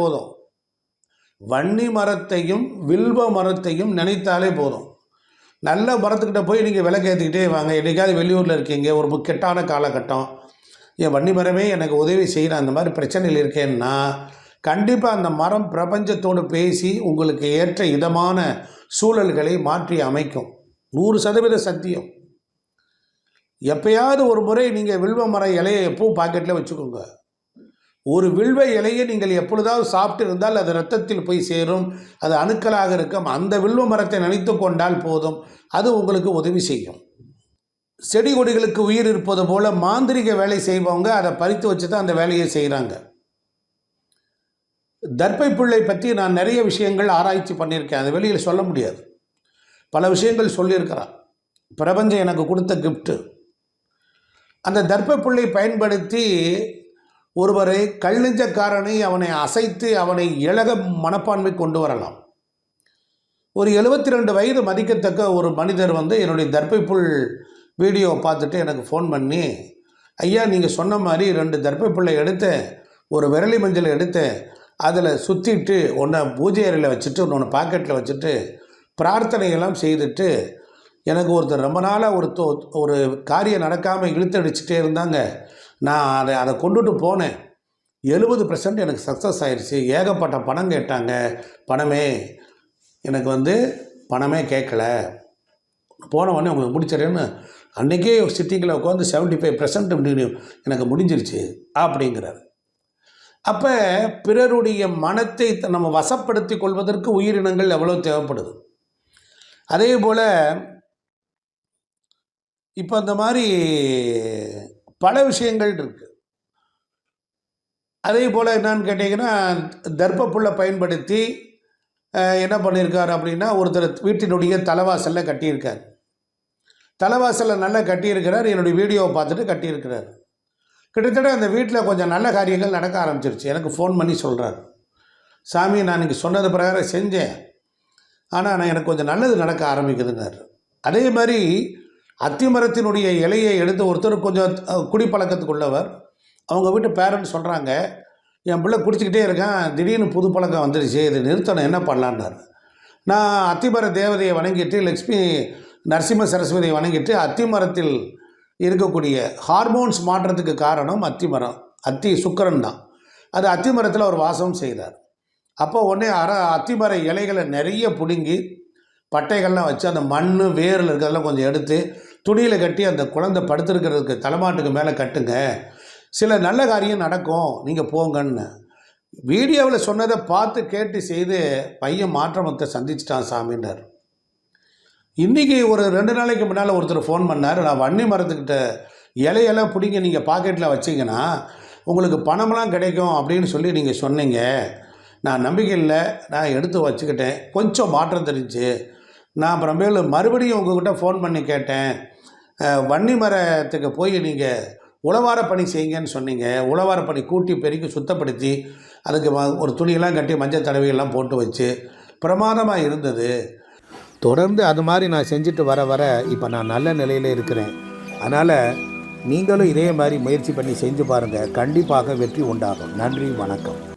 போதும். வன்னி மரத்தையும் வில்வ மரத்தையும் நினைத்தாலே போதும். நல்ல மரத்துக்கிட்ட போய் நீங்கள் விளக்கேற்றிக்கிட்டே வாங்க. என்றைக்காவது வெளியூரில் இருக்கீங்க ஒரு முக்கெட்டான காலகட்டம். என் வன்னி மரமே எனக்கு உதவி செய்கிற அந்த மாதிரி பிரச்சனையில் இருக்கேன்னா கண்டிப்பாக அந்த மரம் பிரபஞ்சத்தோடு பேசி உங்களுக்கு ஏற்ற இதமான சூழல்களை மாற்றி அமைக்கும். நூறு சதவீத சத்தியம். எப்பயாவது ஒரு முறை நீங்கள் வில்வ மர இலையை எப்பவும் பாக்கெட்டில் வச்சுக்கோங்க. ஒரு வில்வ இலையை நீங்கள் எப்பொழுதாவது சாப்பிட்டு இருந்தால் அது ரத்தத்தில் போய் சேரும் அது அணுக்களாக இருக்கும். அந்த வில்வ மரத்தை நினைத்து கொண்டால் போதும் அது உங்களுக்கு உதவி செய்யும். செடி கொடிகளுக்கு உயிர் இருப்பது போல மாந்திரிக வேலை செய்பவங்க அதை பறித்து வச்சு தான் அந்த வேலையை செய்கிறாங்க தர்ப்பை பிள்ளை பற்றி நான் நிறைய விஷயங்கள் ஆராய்ச்சி பண்ணியிருக்கேன். அந்த வெளியில் சொல்ல முடியாது. பல விஷயங்கள் சொல்லியிருக்கிறான். பிரபஞ்சம் எனக்கு கொடுத்த கிஃப்ட்டு அந்த தர்ப்ப பிள்ளை பயன்படுத்தி ஒருவரை கல்லெஞ்சக்காரனை அவனை அசைத்து அவனை இழக மனப்பான்மை கொண்டு வரலாம். ஒரு எழுபத்தி ரெண்டு வயது மதிக்கத்தக்க ஒரு மனிதர் வந்து என்னுடைய தர்ப்பை வீடியோ பார்த்துட்டு எனக்கு ஃபோன் பண்ணி ஐயா நீங்கள் சொன்ன மாதிரி ரெண்டு தர்ப்பை எடுத்து எடுத்தேன் ஒரு விரலி மஞ்சள் எடுத்தேன் அதில் சுற்றிட்டு ஒன்றை பூஜை அறையில் வச்சுட்டு ஒன்று பாக்கெட்டில் வச்சுட்டு பிரார்த்தனையெல்லாம் செய்துட்டு எனக்கு ஒருத்தர் ரொம்ப நாளாக ஒரு தோ ஒரு காரியம் நடக்காமல் இழுத்தடிச்சிட்டே இருந்தாங்க. நான் அதை அதை கொண்டுட்டு போனேன். எழுபது பர்சன்ட் எனக்கு சக்ஸஸ் ஆயிடுச்சு ஏகப்பட்ட பணம் கேட்டாங்க. பணமே எனக்கு வந்து பணமே கேட்கல. போன உடனே உங்களுக்கு முடிச்சிடறேன்னு அன்றைக்கே சிட்டிங்கில் உட்காந்து செவன்ட்டி ஃபைவ் பர்சன்ட் எனக்கு முடிஞ்சிருச்சு அப்படிங்கிறார். அப்போ பிறருடைய மனத்தை த- நம்ம வசப்படுத்தி கொள்வதற்கு உயிரினங்கள் எவ்வளோ தேவைப்படுது? அதே போல் இப்போ அந்த மாதிரி பல விஷயங்கள் இருக்குது அதே போல் என்னன்னு கேட்டிங்கன்னா தர்ப்பப்புள்ளை பயன்படுத்தி என்ன பண்ணியிருக்கார் அப்படின்னா ஒருத்தர் வீட்டினுடைய தலைவாசலில் கட்டியிருக்கார். தலைவாசலில் நல்லா கட்டியிருக்கிறார் என்னுடைய வீடியோவை பார்த்துட்டு கட்டியிருக்கிறார். கிட்டத்தட்ட அந்த வீட்டில் கொஞ்சம் நல்ல காரியங்கள் நடக்க ஆரம்பிச்சிருச்சு. எனக்கு ஃபோன் பண்ணி சொல்கிறார் சாமி நான் இன்றைக்கி சொன்னது பிரகாரம் செஞ்சேன். ஆனால் நான் எனக்கு கொஞ்சம் நல்லது நடக்க ஆரம்பிக்குதுன்னாரு. அதே மாதிரி அத்திமரத்தினுடைய இலையை எடுத்து ஒருத்தர் கொஞ்சம் குடிப்பழக்கத்துக்குள்ளவர். அவங்க வீட்டு பேரண்ட்ஸ் சொல்கிறாங்க என் பிள்ளை குடிச்சிக்கிட்டே இருக்கான் திடீர்னு புது பழக்கம் வந்துடுச்சு இது நிறுத்தணும் என்ன பண்ணலான்னாரு நான் அத்திமர தேவதையை வணங்கிட்டு லக்ஷ்மி நரசிம்ம சரஸ்வதியை வணங்கிட்டு அத்திமரத்தில் இருக்கக்கூடிய ஹார்மோன்ஸ் மாற்றத்துக்கு காரணம் அத்திமரம். அத்தி சுக்கரன் தான். அது அத்திமரத்தில் அவர் வாசம் செய்தார் அப்போ உடனே அற அத்திமர இலைகளை நிறைய பிடுங்கி பட்டைகள்லாம் வச்சு அந்த மண் வேரில் இருக்கிறதெல்லாம் கொஞ்சம் எடுத்து துணியில் கட்டி அந்த குழந்தை படுத்துருக்கிறதுக்கு தலைமாட்டுக்கு மேலே கட்டுங்க. சில நல்ல காரியம் நடக்கும். நீங்கள் போங்கன்னு. வீடியோவில் சொன்னதை பார்த்து கேட்டு செய்து பையன் மாற்றமத்தை சந்திச்சிட்டான் சாமின்றார். இன்றைக்கி ஒரு ரெண்டு நாளைக்கு முன்னால் ஒருத்தர் ஃபோன் பண்ணார். நான் வன்னி மரத்துக்கிட்ட இலையெல்லாம் பிடிங்க நீங்கள் பாக்கெட்டில் வச்சிங்கன்னா உங்களுக்கு பணமெல்லாம் கிடைக்கும் அப்படின்னு சொல்லி நீங்கள் சொன்னீங்க. நான் நம்பிக்கை இல்லை. நான் எடுத்து வச்சுக்கிட்டேன். கொஞ்சம் மாற்றம் தெரிஞ்சு. நான் அப்புறமேலு மறுபடியும் உங்ககிட்ட ஃபோன் பண்ணி கேட்டேன். வன்னி மரத்துக்கு போய் நீங்கள் உழவார பணி செய்யுங்கன்னு சொன்னீங்க. உழவார பணி கூட்டி பெருக்கி சுத்தப்படுத்தி அதுக்கு ஒரு துணியெல்லாம் கட்டி மஞ்சள் தடவையெல்லாம் போட்டு வச்சு பிரமாதமாக இருந்தது. தொடர்ந்து அது மாதிரி நான் செஞ்சுட்டு வர வர இப்போ நான் நல்ல நிலையில் இருக்கிறேன். அதனால் நீங்களும் இதே மாதிரி முயற்சி பண்ணி செஞ்சு பாருங்கள் கண்டிப்பாக வெற்றி உண்டாகும். நன்றி வணக்கம்.